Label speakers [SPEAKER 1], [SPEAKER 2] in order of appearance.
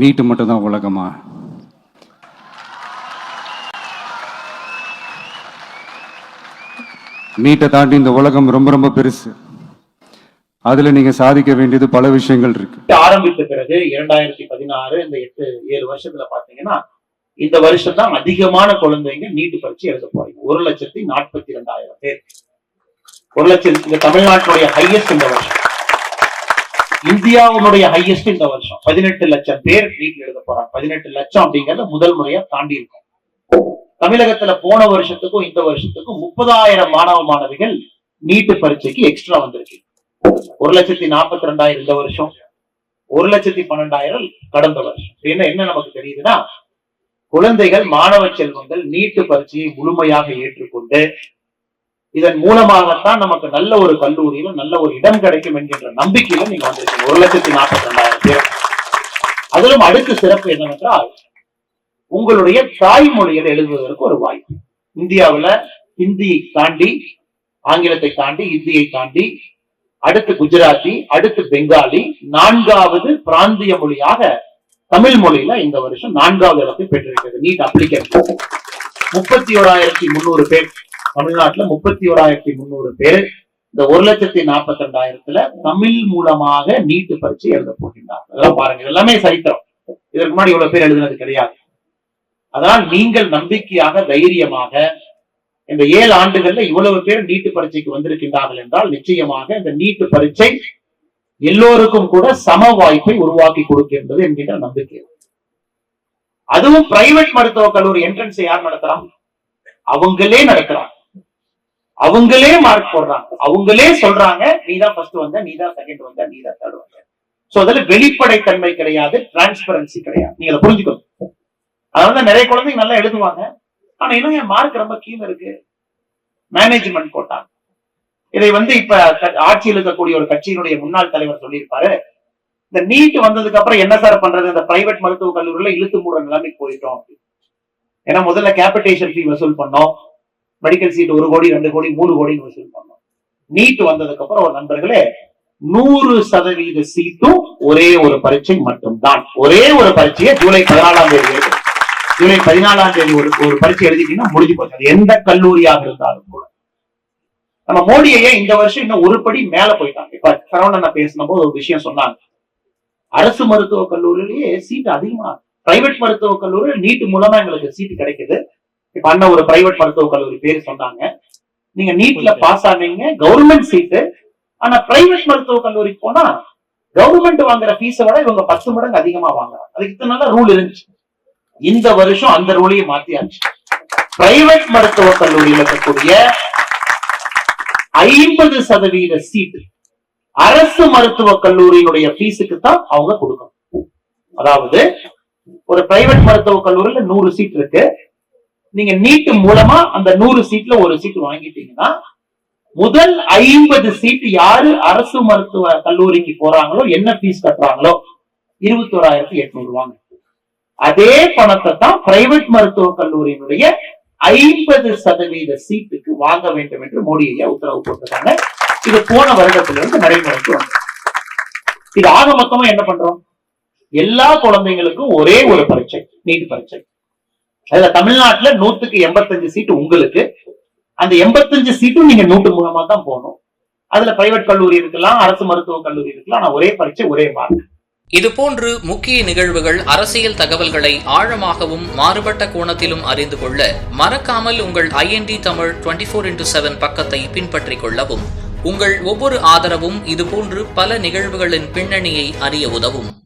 [SPEAKER 1] நீட்டு மட்டும்தான் உலகமா? நீட்டை தாண்டி இந்த உலகம் ரொம்ப ரொம்ப பெருசு. அதுல நீங்க சாதிக்க வேண்டியது பல விஷயங்கள் இருக்கு.
[SPEAKER 2] ஆரம்பித்த பிறகு இரண்டாயிரத்தி பதினாறு இந்த எட்டு ஏழு வருஷத்துல பாத்தீங்கன்னா இந்த வருஷம் தான் அதிகமான குழந்தைங்க நீட்டு பரீட்சை எழுத போறீங்க. ஒரு லட்சத்தி நாற்பத்தி ரெண்டாயிரம் பேர். ஒரு லட்சம் இந்த தமிழ்நாட்டுடைய ஹையஸ்ட் இந்த வருஷம். இந்தியாவுடைய ஹையஸ்ட் இந்த வருஷம். பதினெட்டு லட்சம் பேர் நீட் எழுத போறாங்க. பதினெட்டு லட்சம் அப்படிங்கறத முதல் முறையா தாண்டி இருக்கும் தமிழகத்துல போன வருஷத்துக்கும் இந்த வருஷத்துக்கும் முப்பதாயிரம் மாணவ மாணவிகள் நீட்டு பரீட்சைக்கு எக்ஸ்ட்ரா வந்திருக்கு. ஒரு லட்சத்தி நாற்பத்தி ரெண்டாயிரம் இந்த வருஷம். ஒரு லட்சத்தி பன்னெண்டாயிரம் கடந்த வருஷம். என்ன என்ன நமக்கு தெரியுதுன்னா குழந்தைகள் மாணவ செல்வங்கள் நீட்டு பரீட்சையை முழுமையாக ஏற்றுக்கொண்டு இதன் மூலமாகத்தான் நமக்கு நல்ல ஒரு கல்லூரியில நல்ல ஒரு இடம் கிடைக்கும் என்கின்ற நம்பிக்கையில நீங்க வந்திருக்கீங்க. ஒரு லட்சத்தி நாற்பத்தி ரெண்டாயிரம் பேர். அதிலும் அடுத்த சிறப்பு என்னவென்றால் உங்களுடைய தாய்மொழியில் எழுதுவதற்கு ஒரு வாய்ப்பு. இந்தியாவுல ஹிந்தியை தாண்டி ஆங்கிலத்தை தாண்டி இந்தியை தாண்டி அடுத்து குஜராத்தி அடுத்து பெங்காலி நான்காவது பிராந்திய மொழியாக தமிழ் மொழியில இந்த வருஷம் நான்காவது இடத்தை பெற்றிருக்கிறது. NEET application. முப்பத்தி ஓராயிரத்தி முன்னூறு பேர். தமிழ்நாட்டுல முப்பத்தி ஓராயிரத்தி முந்நூறு பேர் இந்த ஒரு லட்சத்தி நாற்பத்தி ரெண்டாயிரத்துல தமிழ் மூலமாக நீட்டு பரீட்சை எழுத போகின்றார் அதெல்லாம் பாருங்க எல்லாமே சரித்திரம். இதற்கு முன்னாடி இவ்வளவு பேர் எழுதுனது கிடையாது. அதனால் நீங்கள் நம்பிக்கையாக தைரியமாக இந்த ஏழு ஆண்டுகள்ல இவ்வளவு பேர் நீட்டு பரீட்சைக்கு வந்திருக்கின்றார்கள் என்றால் நிச்சயமாக இந்த நீட்டு பரீட்சை எல்லோருக்கும் கூட சம வாய்ப்பை உருவாக்கி கொடுக்கின்றது என்கின்ற நம்பிக்கை. அதுவும் பிரைவேட் மருத்துவக் கல்லூரி என்ட்ரன்ஸ் யார் நடத்துறாங்க? அவங்களே நடத்துறாங்க. அவங்களே மார்க் போடுறாங்க. அவங்களே சொல்றாங்க நீ தான் ஃபர்ஸ்ட் வந்த நீ தான் செகண்ட் வந்த நீ தான் தேர்ட் வந்த. சோ அதுல வெளிப்படைத்தன்மை கிடையாது டிரான்ஸ்பரன்சி கிடையாது. நீங்க அதை புரிஞ்சுக்கணும். அதனால நிறைய குழந்தைங்க நல்லா எழுதுவாங்க. ஆனா இன்னும் என் மார்க் ரொம்ப கீழே இருக்கு. மேனேஜ்மெண்ட் கோட்டா இதை வந்து இப்ப ஆட்சியில் இருக்கக்கூடிய ஒரு கட்சியினுடைய முன்னாள் தலைவர் சொல்லியிருப்பாரு. இந்த நீட் வந்ததுக்கு அப்புறம் என்ன சார் பண்றது? இந்த பிரைவேட் மருத்துவக் கல்லூரியில இழுத்து மூட நிலைமைக்கு போயிட்டோம் ஏன்னா முதல்ல கேபிட்டேஷன் ஃபீ வசூல் பண்ணோம். மெடிக்கல் சீட் ஒரு கோடி ரெண்டு கோடி மூணு கோடின்னு வசூல் பண்ணோம். நீட் வந்ததுக்கு அப்புறம் ஒரு நண்பர்களே நூறு சதவீத சீட்டும் ஒரே ஒரு பரீட்சை மட்டும்தான். ஒரே ஒரு பரீட்சையை ஜூலை பதினாலாம் தேதி ஜூலை பதினாலாம் தேதி ஒரு ஒரு பரீட்சை எழுதிட்டீங்கன்னா முடிஞ்சு போச்சு. எந்த கல்லூரியாக இருந்தாலும் கூட. நம்ம மோடியையே இந்த வருஷம் இன்னும் ஒரு படி மேல போயிட்டாங்க? இப்ப சரவணன் பேசின போது ஒரு விஷயம் சொன்னாங்க. அரசு மருத்துவக் கல்லூரியிலேயே சீட் அதிகமா பிரைவேட் மருத்துவக் கல்லூரியில் நீட் மூலமா எங்களுக்கு சீட்டு கிடைக்குது. பண்ண ஒரு பிரைவேட் மருத்துவக் கல்லூரி பேர் சொன்னாங்க. நீங்க நீட்ல பாஸ் ஆனீங்க கவர்மெண்ட் சீட்டு ஆனா பிரைவேட் மருத்துவக் கல்லூரி போனா கவர்மெண்ட் வாங்குற ஃபீஸை விட இவங்க பத்து மடங்கு அதிகமா வாங்குறாங்க. அதுக்கு இத்தனை ரூல் இருந்துச்சு. இந்த வருஷம் அந்த ரூலையும் மாத்தியாச்சு. பிரைவேட் மருத்துவக் கல்லூரியில் இருக்கக்கூடிய ஐம்பது சதவீத சீட் அரசு மருத்துவக் கல்லூரியினுடைய ஃபீஸுக்கு தான் அவங்க கொடுக்கணும். அதாவது ஒரு பிரைவேட் மருத்துவக் கல்லூரியில நூறு சீட் இருக்கு. நீங்க நீட்டு மூலமா அந்த நூறு சீட்ல ஒரு சீட் வாங்கிட்டீங்கன்னா முதல் ஐம்பது சீட் யாரு அரசு மருத்துவ கல்லூரிக்கு போறாங்களோ என்ன ஃபீஸ் கட்டுறாங்களோ இருபத்தி ஓராயிரத்தி எட்நூறு ரூபாங்க. அதே பணத்தை தான் பிரைவேட் மருத்துவக் கல்லூரியினுடைய ஐம்பது சதவீத சீட்டுக்கு வாங்க வேண்டும் என்று மோடி ஐயா உத்தரவு போட்டிருக்காங்க. இது போன வருடத்திலிருந்து நடைமுறைக்கு வந்து இது ஆக மொத்தமா என்ன பண்றோம்? எல்லா குழந்தைங்களுக்கும் ஒரே ஒரு பரீட்சை நீட் பரீட்சை. அதுல தமிழ்நாட்டுல நூத்துக்கு எண்பத்தஞ்சு சீட்டு உங்களுக்கு. அந்த எண்பத்தஞ்சு சீட்டும் நீங்க நூட்டு மூலமா தான் போகணும். அதுல பிரைவேட் கல்லூரி இருக்கலாம் அரசு மருத்துவக் கல்லூரி இருக்கலாம் ஆனா ஒரே பரீட்சை ஒரே மார்க்
[SPEAKER 3] இதுபோன்று முக்கிய நிகழ்வுகள் அரசியல் தகவல்களை ஆழமாகவும் மாறுபட்ட கோணத்திலும் அறிந்து கொள்ள மறக்காமல் உங்கள் IND Tamil twenty four into seven பக்கத்தை பின்பற்றிக் கொள்ளவும். உங்கள் ஒவ்வொரு ஆதரவும் இதுபோன்று பல நிகழ்வுகளின் பின்னணியை அறிய உதவும்.